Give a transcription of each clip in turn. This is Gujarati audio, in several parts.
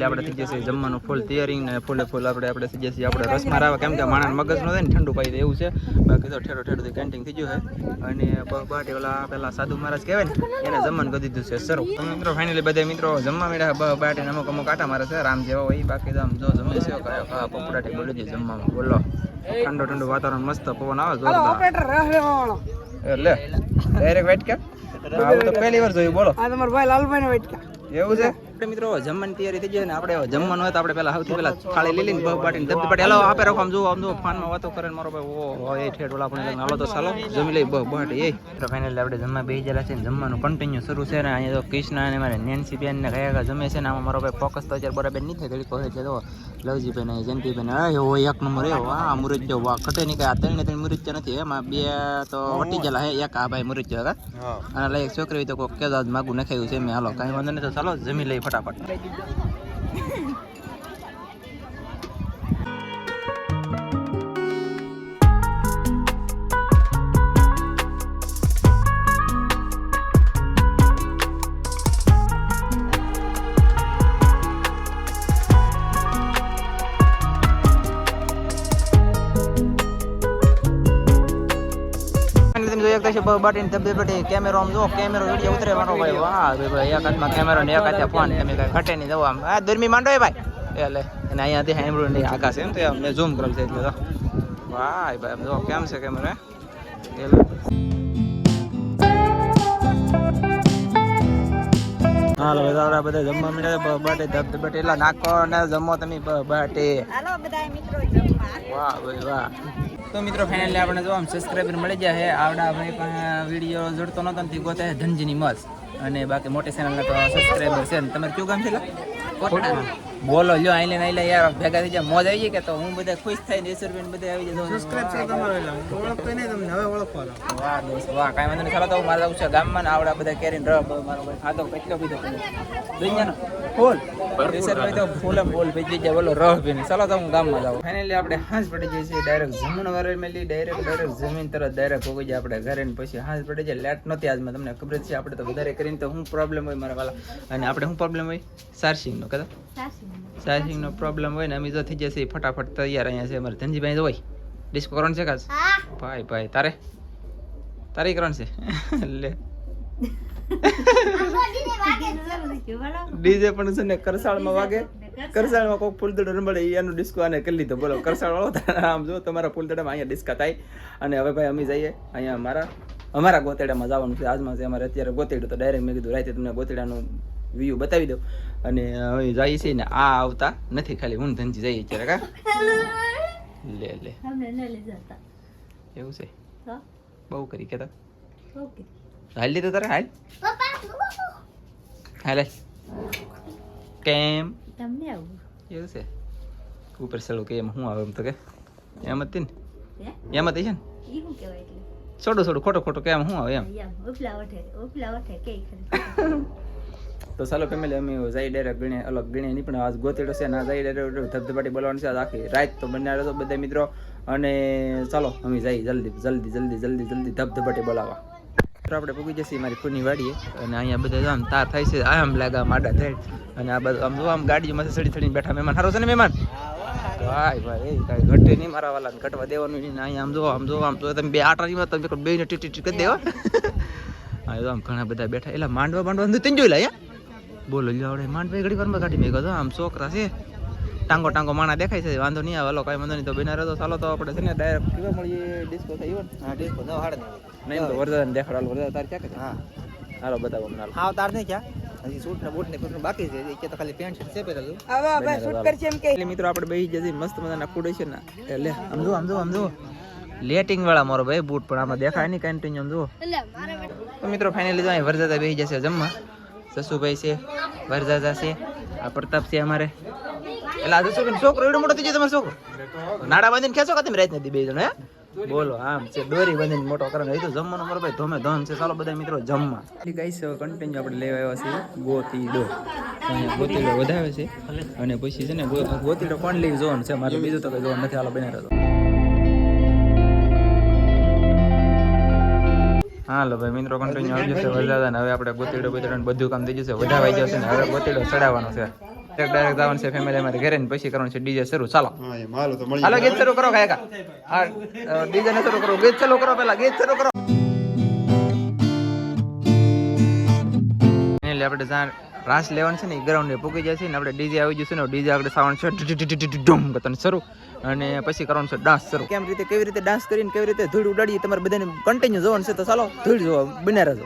ફાઇનલી આપણે થઈ જશે જમવાનું ફૂલ તૈયારી ને ફૂલે ફૂલ આપણે આપણે થઈ જશે આપણે રસમાં આવે. કેમ કે માણસ મગજ નો થાય ને ઠંડુ પાઈ એવું છે. બાકી તો ઠેરો ઠેરો કેન્ટીન થઈ ગયું છે. અને બાટી ઓલા પેલા સાધુ મહારાજ કહેવાય ને એને જમવાનું કરી દીધું છે. સરું તમે મિત્રો ફાઇનલી બધા મિત્રો જમવા મળ્યા બાટી અમુક અમુક આટા મારે છે. રામ જેવા હોય બાકી તો આમ જો જમે છે. પપડાટી બોલી દે જમવામાં. બોલો. ઠંડુ ઠંડુ વાતાવરણ મસ્ત પવન આવે જોરદાર. એટલે ડાયરેક્ટ વેટ કે આવું તો પહેલી વાર જોયું બોલો. આ તમારા ભાઈ લાલભાઈ નો વેટ એવું છે? આપણે મિત્રો જમવાની તૈયારી થઈ જાય ને આપણે જમવાનું હોય તો આપણે પેલા સૌથી પેલા થાળી લઈ લઈને બહુ ધબધી પાટી હાલો, આપે રાખો, આમ જુઓ આમ જુઓ, ફાનમાં વાતો કરે મારો ભાઈ. ઓ એ ઠેઠ ઓલા આપણે હાલો તો ચાલો, જમી લઈ બહુ બાટી, એ. તો ફાઇનલ આપણે જમવા બેસી ગયેલા છે જમવાનું કન્ટિન્યુ શરૂ છે ને અહીંયા તો કૃષ્ણ અને મારે નેન્સી બેન ને કયા કયા જમે છે ને આમાં મારો ભાઈ ફોકસ તો અત્યારે બરાબર નહીં થાય ઘડી કહે છે તો લવજીભાઈ ને જયંતિભાઈ ને. એવો એક નંબર એવો આ મુરજ્જો વાહ ખટે નહીં કાંઈ આ ત્રણે ત્રણ મુરજ્જો નથી. એમાં બે તો વટી ગયેલા હે એક આ ભાઈ મુરજ્જો હતા અને લઈ એક છોકરી તો કોઈ કેદાદ માગું નખાયું છે મેં હાલો કાંઈ વાંધો નહીં તો ચાલો જમી લઈ ફટાફટ. બ- બાટીને ધબધે બટી કેમેરો આમ જો કેમેરો વીડિયો ઉતરે મારો ભાઈ. વાહ ભાઈ ભાઈ એક હાથમાં કેમેરો ને એક હાથે ફોન તમે કઈ ઘટે નહીં. જવું આમ આ દરમી માંડો ભાઈ. એટલે અને અહીંયાથી સાંભળ્યું નહીં આકાશ એમ તો મેં ઝૂમ કરેલ છે એટલે તો. વાહ ભાઈ આમ જો કેમ છે કેમેરો હાલો બધા બધા જમવા મળ્યા બટે ધબ બટે એટલા નાખો ને જમો તમે બટે હાલો બધા મિત્રો જમવા. વાહ ભાઈ વાહ. તો મિત્રો ફાઇનલી આપણે જો આમ સબસ્ક્રાઈબર મળી ગયા છે, આવડા ભાઈ પણ વીડિયો જોડતો નહોતો નથી ગોતે ધનજીની મસ અને બાકી મોટી ચેનલના તો સબસ્ક્રાઈબર છે તમારે કયું કામ છે લા? બોલો લ્યો આઈ લઈને આઈ લે યાર ભેગા થઈ જાય મોજ આવી જાય કે તો હું બધા ખુશ થઈને ઈશ્વરબેન બધા આવી જાય સબસ્ક્રાઇબ છે ઓળખતો નહીં તમને હવે ઓળખવાનો. વાહ દોસ્ત વાહ કાંઈ વાંધો નહીં. ચાલો તો મારા જવું છે ગામમાં ને આવડા બધા કેરીને રબ મારો ભાઈ ખાધો કેટલો પીધો? દુનિયાનો? ફૂલ. ઈશ્વરભાઈ તો ફૂલ બોલ ફૂલ પીધી જાય બોલો રહ પીને. ચાલો તો હું ગામમાં જાઉં. ફાઇનલી આપણે હાંસ પડી જઈએ છીએ ડાયરેક્ટ જમણ વારે મેલી ડાયરેક્ટ ડાયરેક્ટ જમીન તરત ડાયરેક્ટ ભોગી જાય આપણે ઘરે ને પછી હાંસ પડી જાય. લેટ નથી આજમાં તમને ખબર છે આપણે તો વધારે કરીને તો શું પ્રોબ્લેમ હોય મારા વાલા. અને આપણે શું પ્રોબ્લેમ હોય? સાર્સિંગનો કદા ચાર્જિંગનો પ્રોબ્લેમ હોય ને અમે જો થઈ જશે ફટાફટ તૈયાર અહીંયા છે અમારે ધનજીભાઈ તો હોય. ડિસ્કો કરવાનું છે કાજ ભાઈ ભાઈ તારે? તારી કરવાનું છે? લે. ડીજે પણ છે ને કરસાળમાં વાગે. કરસાળમાં કોઈક ફૂલદડો રમડે એનું ડિસ્કો આને કરી લીધો. બોલો કરસાળ વાળો આમ જો તમારા ફૂલદડામાં અહીંયા ડિસ્કા થાય. અને હવે ભાઈ અમે જઈએ અહીંયા અમારા અમારા ગોતેડામાં જવાનું છે. આજમાં છે અમારે અત્યારે ગોતેડું તો ડાયરેક્ટ મેં કીધું રાતે તમને ગોતેડાનું વ્યૂ બતાવી દઉં. અને હવે જઈએ છીએ ને આ આવતા નથી ખાલી હું ધનજી જઈએ અત્યારે કા? લે લે. એવું છે? બહુ કરી કેતા હાલ લીધું તારે હાલ? હાલે કેમ? એવું છે? ઉપર ચડું કે એમ શું આવે એમ તો કે. એમ જ હતી ને? એમ જ છે ને? છોડો છોડો ખોટો ખોટો કેમ શું આવે એમ. તો ચાલો ફેમિલી અમે જઈ ડાયરેક્ટ ગણે, અલગ ગણે નહીં પણ આજ ગોતેડો છે ના જઈ ડાયરેક્ટ ધબધબાટી બોલવાનું છે. આખી રાત તો બંને રહેતો બધા મિત્રો. અને ચાલો, અમે જઈ જલ્દી જલ્દી જલ્દી જલ્દી જલ્દી ધબધબાટી બોલાવા તો આપણે પૂગી જશે મારી ફૂની વાડીએ. અને અહીંયા બધા આમ તાર થાય છે, આમ લાગા માડા થાય. અને આ બધું આમ જો આમ ગાડીમાં સડી સડીને બેઠા મહેમાન. સારો છે ને મહેમાન? ભાઈ ભાઈ કાંઈ ઘટે નહીં મારા વાલા ઘટવા દેવાનું નહીં. અહીંયા આમ જો આમ જો આમ જો, તમે બે આટા નહીં તમે બે ને ટીટી કરી દેવા. હા આમ ઘણા બધા બેઠા. એટલે માંડવા માંડવા તીન જોઈ લા બોલો લ્યો આવડે માંડવા ઘડી વારમાં કાઢી મેં કીધું આમ છોકરા છે. ટાંગો ટાંગો માણા દેખાય છે. વાંધો નહીં આવે હાલો કાંઈ વાંધો નહીં. તો બિના રહેતો ચાલો તો આપણે છે ને ડાયરેક્ટ કેવા મળીએ? ડિસ્કો થઈ ગયો હા ડિસ્કો દવા હાડે. નહીં તો વરદાન દેખાડ વરદાન. તાર ક્યાં કે હા. હાલો બતાવો અમને હાલો. હા તાર નહીં ક્યાં? હજી સૂટ ને બૂટ ને બાકી છે. કે તો ખાલી પેન્ટ શર્ટ છે પહેરેલું. હવે ભાઈ શૂટ કરશે એમ કે. એટલે મિત્રો આપણે બેહી જશે મસ્ત મજાના કુડે છે ને. એટલે આમ જો આમ જો આમ જો લેટિંગ વાળા મારો ભાઈ બૂટ પણ આમાં દેખાય નહીં કન્ટિન્યુ આમ જો તો મિત્રો ફાઇનલી તો અહીં વરજાદા બેસી જશે જમવા. સસુભાઈ છે, વરજાજા છે, આ પ્રતાપ છે અમારે. એટલે આ જસુભાઈ છોકરો એડો મોટો થઈ જાય તમારો છોકરો? નાડા બાંધીને ખેંચો કાતે રાત નથી બે જણ, હે? બોલો, આમ છે, દોરી બાંધીને મોટો કરે એ તો જમવાનો મારો ભાઈ ધોમે ધોમ છે. ચાલો બધા મિત્રો જમવા. ગાઈસ કન્ટિન્યુ આપણે લેવા આવ્યા છે ગોતીડો. ગોતીડો વધાવે છે. અને પછી છે ને ગોતીડો કોણ લઈ જોવાનું છે? મારે બીજું તો કઈ જોવાનું નથી. હાલો બને રહેતો હાલો ભાઈ મિત્રો કન્ટિન્યુ આવી જશે અને હવે આપણે ગોતીડો ગોતીડો બધું કામ થઈ જશે વધાવાઈ જશે ને હવે ગોતીડો ચડાવવાનો છે. ડાયરેક્ટ જવાનું છે ફેમિલી અમારે ઘરે ને પછી કરવાનું છે ડીજે શરૂ. ચાલો. હાલો ગીત શરૂ કરો કાયકા હા ડીજે ને શરૂ કરો. ગીત શરૂ કરો પેલા ગીત શરૂ કરો. એટલે આપણે રાસ લેવાનું છે ને, એ ગ્રાઉન્ડે પૂકી જાય ને, આપણે ડીજે આવી જશે ને, ડીજે આગળ સાવણ છે, ઢી કરતા શરૂ. અને પછી કરવાનું છે ડાન્સ શરૂ. કેમ રીતે, કેવી રીતે ડાન્સ કરીને, કેવી રીતે ધૂળ ઉડાડીએ, તમારે બધાને કન્ટિન્યુ જોવાનું છે તો ચાલો, ધૂળ જોવા બને રહેજો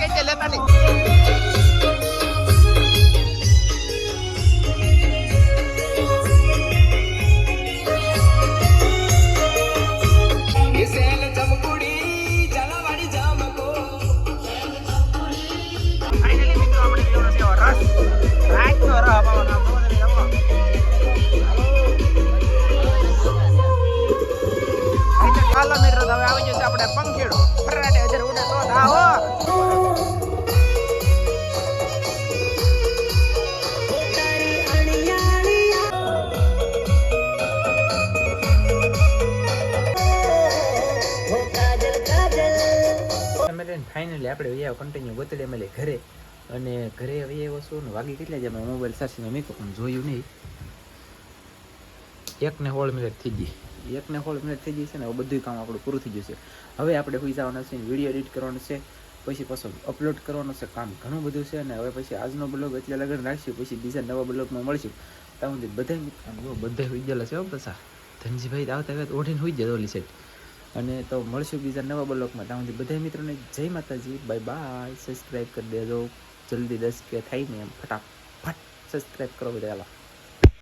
એટલે દાડે કોઈ કે ફાઇનલી આપણે વૈયા કન્ટિન્યુ ગોતડી અમે ઘરે. અને ઘરે વૈયા વસ્તુ ને વાગી કેટલા અમે મોબાઈલ સાચીને મીકો પણ જોયું નહીં. એકને હોળ મિનિટ થઈ ગઈ. એકને હોળ મિનિટ થઈ ગઈ છે ને બધું કામ આપણું પૂરું થઈ ગયું છે હવે આપણે હોઈ જવાના છે વીડિયો એડિટ કરવાનો છે, પછી પાછો અપલોડ કરવાનો છે, કામ ઘણું બધું છે અને હવે પછી આજનો બ્લોગ એટલે લગન રાખશું, પછી બીજા નવા બ્લોગમાં મળશું. ત્યાં સુધી બધા બધા હોઈ ગયેલા છે હો ધનજીભાઈ આવતા વખત ઓઢીને હોઈ જાય ઓલી સાઈડ અને તો મળશું બીજા નવા બ્લોગમાં. ત્યાં સુધી બધા મિત્રોને જય માતાજી, બાય બાય સબસ્ક્રાઈબ કરી દેજો. જલ્દી દસ કે થાય ને એમ, ફટાફટ સબસ્ક્રાઈબ કરો બધા.